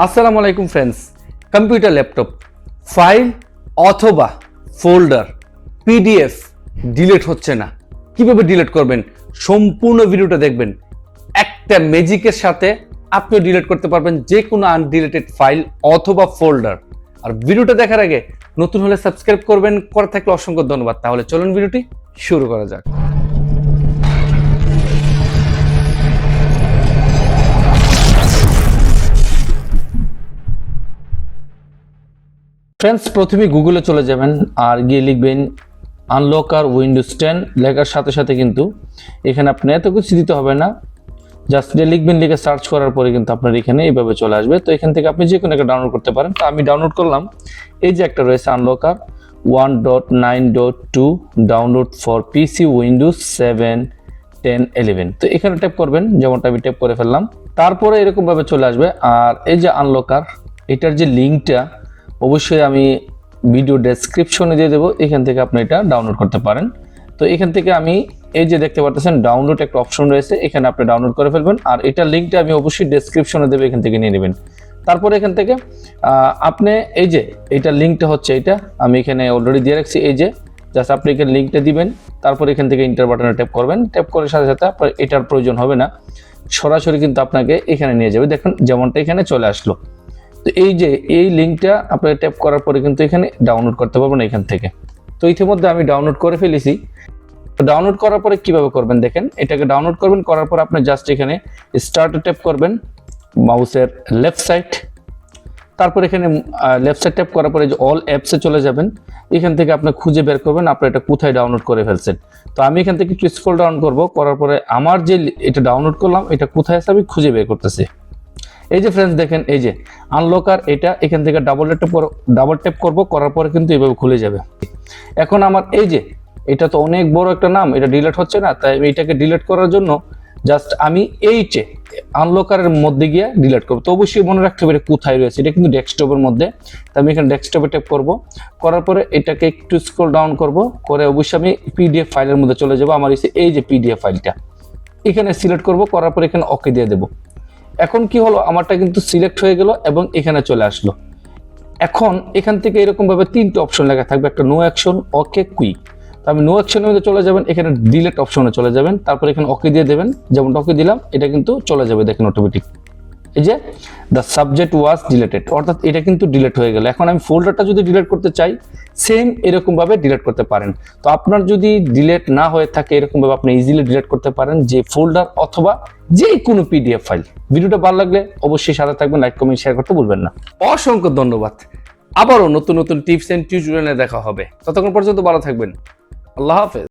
আসসালামু আলাইকুম friends computer laptop file অথবা ফোল্ডার পিডিএফ ডিলেট হচ্ছে না। কীভাবে ডিলেট করবেন? সম্পূর্ণ ভিডিওটা দেখবেন। একটা ম্যাজিকের সাথে আপনিও ডিলেট করতে পারবেন যে কোনো আনডিলেটেড ফাইল অথবা ফোল্ডার আর ভিডিওটা দেখার আগে নতুন হলে সাবস্ক্রাইব করবেন, করে থাকলে অসংখ্য ধন্যবাদ। তাহলে চলুন ভিডিওটি শুরু করা যাক। ফ্রেন্ডস প্রথমে গুগলে চলে যাবেন আর গিয়ে লিখবেন আনলকার উইন্ডোজ টেন লেখার সাথে সাথে কিন্তু এখানে আপনি এত কিছু দিতে হবে না। জাস্ট যে লিখবেন, লিখে সার্চ করার পরে কিন্তু আপনার এখানে এইভাবে চলে আসবে। তো এখান থেকে আপনি যে কোনো একটা ডাউনলোড করতে পারেন। তো আমি ডাউনলোড করলাম। এই যে একটা রয়েছে unlocker one dot nine dot two download for PC Windows seven ten eleven তো এখানে ট্যাপ করবেন, যেমনটা আমি ট্যাপ করে ফেললাম। তারপরে এরকমভাবে চলে আসবে। আর এই যে আনলকার এটার যে লিঙ্কটা অবশ্যই আমি ভিডিও ডেসক্রিপশনে দিয়ে দেবো, এখান থেকে আপনি এটা ডাউনলোড করতে পারেন। তো এখান থেকে আমি এই যে দেখতে পাচ্ছেন ডাউনলোড একটা অপশন রয়েছে, এখানে আপনি ডাউনলোড করে ফেলবেন, আর এটার লিঙ্কটা আমি অবশ্যই ডেসক্রিপশনে দেবো, এখান থেকে নিয়ে নেবেন। তারপরে এখান থেকে আপনি এই যে এইটার লিঙ্কটা হচ্ছে এটা, আমি এখানে অলরেডি দিয়ে রাখছি, এই যে জাস্ট আপনি এখানে লিঙ্কটা দিবেন, তারপর এখান থেকে ইন্টার বাটনে ট্যাপ করবেন ট্যাপ করার সাথে সাথে আপনার এটার প্রয়োজন হবে না, সরাসরি কিন্তু আপনাকে এখানে নিয়ে যাবে। দেখুন, যেমনটা এখানে চলে আসলো। তো এই যে, এই লিঙ্কটা আপনার ট্যাপ করার পরে কিন্তু এখানে ডাউনলোড করতে পারবেন এখান থেকে। তো ইতিমধ্যে আমি ডাউনলোড করে ফেলেছি। তো ডাউনলোড করার পরে কীভাবে করবেন দেখেন? এটাকে ডাউনলোড করবেন, করার পর আপনি জাস্ট এখানে স্টার্ট ট্যাপ করবেন মাউসের লেফট সাইড তারপর এখানে লেফট সাইড ট্যাপ করার পরে যে অল অ্যাপসে চলে যাবেন, এখান থেকে আপনি খুঁজে বের করবেন আপনি এটা কোথায় ডাউনলোড করে ফেলছেন। তো আমি এখান থেকে একটু স্ক্রল ডাউন করব, করার পরে আমার যে, এটা ডাউনলোড করলাম, এটা কোথায় আছে আমি খুঁজে বের করতেছি। এই যে ফ্রেন্ডস দেখেন, এই যে আনলকার এটা এখান থেকে ডাবল ট্যাপ ডাবল ট্যাপ করব, করার পরে কিন্তু এভাবে খুলে যাবে। এখন আমার এই যে, এটা তো অনেক বড় একটা নাম, এটা ডিলিট হচ্ছে না, তাই এটাকে ডিলিট করার জন্য জাস্ট আমি এইটে আনলকারের মধ্যে গিয়ে ডিলিট করব। তো অবশ্যই মনে রাখতে হবে কোথায় রয়েছে, এটা কিন্তু ডেস্কটপের মধ্যে। তো আমি এখানে ডেস্কটপে ট্যাপ করব, করার পরে এটাকে একটু স্ক্রল ডাউন করব, করে অবশ্যই আমি পিডিএফ ফাইলের মধ্যে চলে যাব, আমার এই যে পিডিএফ ফাইলটা এখানে সিলেক্ট করব, করার পরে এখানে ওকে দিয়ে দেবো। এখন কি হলো? আমারটা কিন্তু সিলেক্ট হয়ে গেল এবং এখানে চলে আসলো। এখন এখান থেকে এরকম ভাবে তিনটে অপশন লেখা থাকবে, একটা নো অ্যাকশন ওকে কুইক তো আমি নো অ্যাকশনের মধ্যে চলে যাবেন, এখানে ডিলেট অপশনে চলে যাবেন, তারপর এখানে ওকে দিয়ে দেবেন। যেমন ওকে দিলাম, এটা কিন্তু চলে যাবে, দেখেন অটোমেটিক এই যে দ্য সাবজেক্ট ওয়াজ ডিলেটেড অর্থাৎ এটা কিন্তু ডিলেট হয়ে গেল। এখন আমি ফোল্ডারটা যদি ডিলেট করতে চাই সেম এরকম ভাবে ডিলেট করতে পারেন। তো আপনার যদি ডিলেট না হয়ে থাকে এরকম ভাবে আপনি ইজিলি ডিলেট করতে পারেন যে ফোল্ডার অথবা যে কোনো পিডিএফ ফাইল ভিডিওটা ভালো লাগলে অবশ্যই সাথে থাকবেন লাইক কমেন্ট শেয়ার করতে ভুলবেন না। অসংখ্য ধন্যবাদ। আবারও নতুন নতুন টিপস এন্ড টিউটোরিয়ালে দেখা হবে। ততক্ষণ পর্যন্ত ভালো থাকবেন। আল্লাহ হাফেজ।